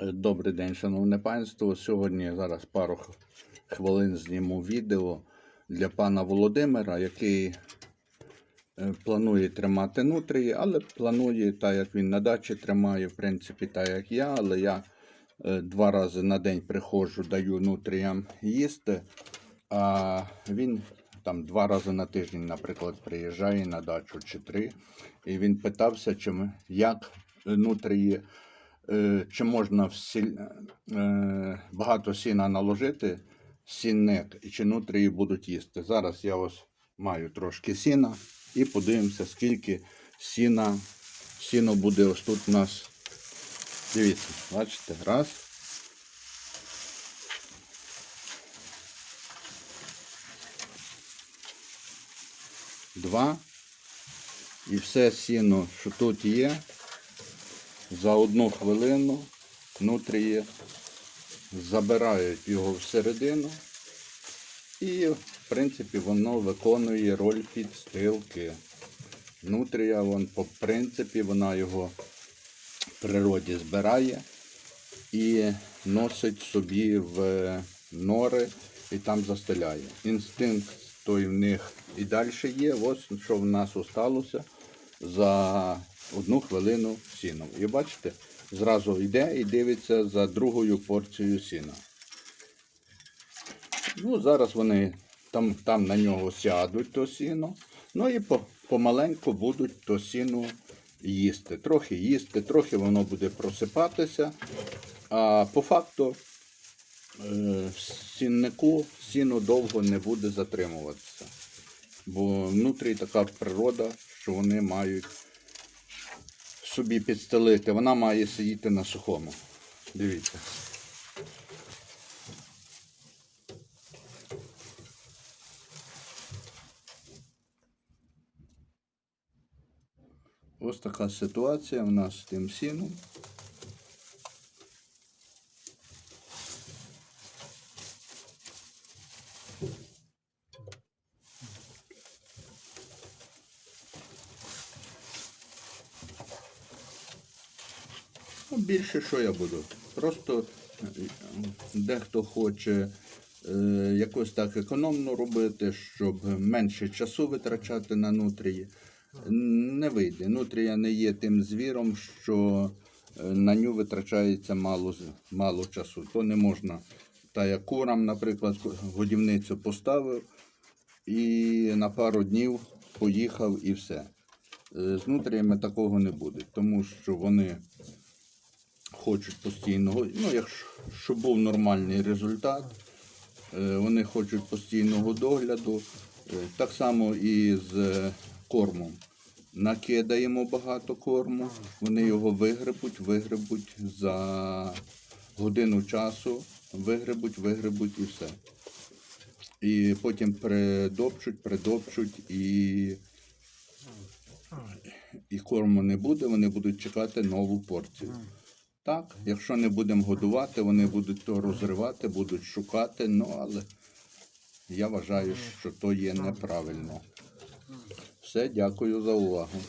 Е, Добрий день, шановне панство. Сьогодні зараз пару хвилин зніму відео для пана Володимира, який е, планує тримати нутрії, але планує, так як він на дачі тримає, в принципі, так як я, але я е, два рази на день приходжу, даю нутріям їсти, а він там два рази на тиждень, наприклад, приїжджає на дачу чи три, і він питався, чим, як нутрії чи можна в сіль... е, багато сіна наложити, сінник, і чи нутрії будуть їсти. Зараз я ось маю трошки сіна і подивимося, скільки сіна, сіно буде ось тут у нас. Дивіться, бачите, раз. Два. І все сіно, що тут є, за одну хвилину нутрії забирають його всередину, і, в принципі, воно виконує роль підстилки. Нутрія, вон, по принципі, вона його в природі збирає і носить собі в нори і там застеляє. Інстинкт той в них і далі є. Ось що в нас осталося за одну хвилину сіном. І бачите, зразу йде і дивиться за другою порцією сіна. Ну, зараз вони там, там на нього сядуть то сіно. Ну і по, помаленьку будуть то сіно їсти. Трохи їсти, трохи воно буде просипатися. А по факту е, в сіннику сіно довго не буде затримуватися. Бо внутрі така природа, що вони мають собі підстелити. Вона має сидіти на сухому. Дивіться. Ось така ситуація в нас з тим сіном. Ну, більше що я буду. Просто е, дехто хоче е, якось так економно робити, щоб менше часу витрачати на нутрії. Не вийде. Нутрія не є тим звіром, що е, на ню витрачається мало, мало часу. То не можна. Та як курам, наприклад, годівницю поставив і на пару днів поїхав і все. Е, З нутріями такого не буде, тому що вони хочуть постійного, ну, якщо щоб був нормальний результат, е, вони хочуть постійного догляду. Е, Так само і з е, кормом. Накидаємо багато корму, вони його вигребуть, вигребуть за годину часу, вигребуть, вигребуть і все. І потім придопчуть, придопчуть і, і корму не буде, вони будуть чекати нову порцію. Так, якщо не будемо годувати, вони будуть то розривати, будуть шукати, ну але я вважаю, що то є неправильно. Все, дякую за увагу.